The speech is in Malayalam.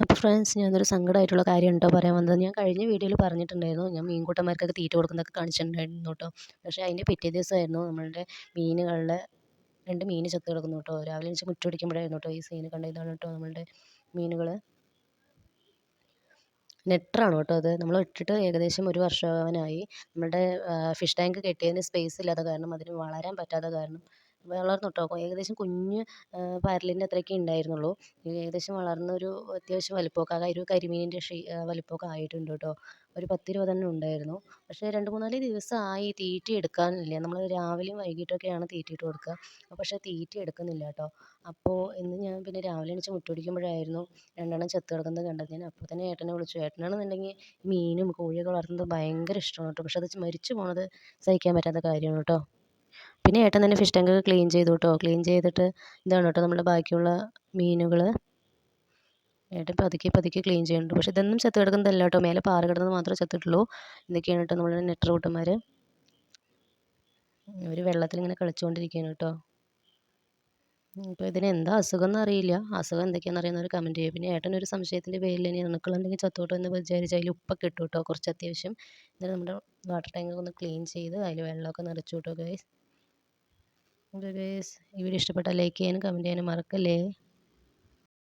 അപ്പോൾ ഫ്രണ്ട്സ് ഞാനൊരു സങ്കടമായിട്ടുള്ള കാര്യം കേട്ടോ പറയാൻ വന്നത്? ഞാൻ കഴിഞ്ഞ വീഡിയോയിൽ പറഞ്ഞിട്ടുണ്ടായിരുന്നു ഞാൻ മീൻകൂട്ടന്മാർക്കൊക്കെ തീറ്റ കൊടുക്കുന്നതൊക്കെ കാണിച്ചിട്ടുണ്ടായിരുന്നു കേട്ടോ. പക്ഷേ അതിന്റെ പിറ്റേ ദിവസമായിരുന്നു നമ്മളുടെ മീനുകളുടെ രണ്ട് മീൻ ചത്ത് കിടക്കുന്നു കേട്ടോ. രാവിലെ എനിക്ക് മുറ്റടിക്കുമ്പോഴായിരുന്നു കേട്ടോ ഈ സീൻ കണ്ട ഇതാണ് കേട്ടോ നമ്മളുടെ മീനുകൾ നെറ്ററാണ് കേട്ടോ അത്? നമ്മൾ ഇട്ടിട്ട് ഏകദേശം ഒരു വർഷമാവാനായി. നമ്മുടെ ഫിഷ് ടാങ്ക് കെട്ടിയതിന് സ്പേസ് ഇല്ലാത്ത കാരണം അതിന് വളരാൻ പറ്റാത്ത കാരണം വളർന്നു കേട്ടോ ഏകദേശം കുഞ്ഞ് പരലിന്റെ അത്രയൊക്കെ ഉണ്ടായിരുന്നുള്ളൂ. ഏകദേശം വളർന്നൊരു അത്യാവശ്യം വലിപ്പമൊക്കെ ഒരു കരിമീനിന്റെ വലിപ്പമൊക്കെ ആയിട്ടുണ്ട് കേട്ടോ. ഒരു പത്തിരുപതെണ്ണം ഉണ്ടായിരുന്നു. പക്ഷേ രണ്ട് മൂന്നാൽ ദിവസമായി തീറ്റ എടുക്കാനില്ല. നമ്മൾ രാവിലെയും വൈകിട്ടൊക്കെയാണ് തീറ്റ ഇട്ട് കൊടുക്കുക പക്ഷേ തീറ്റ എടുക്കുന്നില്ല കേട്ടോ. അപ്പോൾ ഇന്ന് ഞാൻ പിന്നെ രാവിലെ എണീച്ച് മുറ്റടിക്കുമ്പോഴായിരുന്നു രണ്ടെണ്ണം ചത്ത് കിടക്കുന്നത് കണ്ടത് ഞാൻ അപ്പോൾ തന്നെ ഏട്ടനെ വിളിച്ചു. ഏട്ടനാണെന്നുണ്ടെങ്കിൽ മീനും കോഴിയൊക്കെ വളർത്തുന്നത് ഭയങ്കര ഇഷ്ടമാണ് കേട്ടോ. പക്ഷേ അത് മരിച്ചു പോണത് സഹിക്കാൻ പറ്റാത്ത കാര്യമാണ് കേട്ടോ. പിന്നെ ഏട്ടൻ തന്നെ ഫിഷ് ടാങ്ക് ക്ലീൻ ചെയ്തു കേട്ടോ ക്ലീൻ ചെയ്തിട്ട് ഇതാണ് കേട്ടോ നമ്മുടെ ബാക്കിയുള്ള മീനുകൾ ഏട്ടൻ പതുക്കെ പതുക്കെ ക്ലീൻ ചെയ്യുന്നുണ്ട്. പക്ഷേ ഇതൊന്നും ചത്ത് കിടക്കുന്നതല്ല കേട്ടോ മേലെ പാറ കിടന്നത് മാത്രമേ ചത്തിട്ടുള്ളൂ. ഇതൊക്കെയാണ് കേട്ടോ നമ്മുടെ നെറ്റർ കൂട്ടന്മാർ ഇവർ വെള്ളത്തിൽ ഇങ്ങനെ കളിച്ചുകൊണ്ടിരിക്കുകയാണ് കേട്ടോ ഇപ്പോൾ ഇതിന് എന്താ അസുഖം എന്ന് അറിയില്ല. അസുഖം എന്തൊക്കെയാണെന്ന് അറിയുന്നവർ കമന്റ് ചെയ്യുക. പിന്നെ ഏട്ടൻ ഒരു സംശയത്തിന്റെ പേരിൽ ഇനി അണുക്കളുണ്ടെങ്കിൽ ചത്തോട്ടോ എന്ന് വിചാരിച്ച് അതിൽ ഉപ്പൊക്കെ ഇട്ടു കേട്ടോ കുറച്ച് അത്യാവശ്യം. എന്നിട്ട് നമ്മുടെ വാട്ടർ ടാങ്ക് ഒന്ന് ക്ലീൻ ചെയ്ത് അതിൽ വെള്ളമൊക്കെ നിറച്ചു കേട്ടോ ഗൈസ് ഗൈസ് ഈ വീഡിയോ ഇഷ്ടപ്പെട്ടാൽ ലൈക്ക് ചെയ്യാനും കമന്റ് ചെയ്യാനും മറക്കല്ലേ?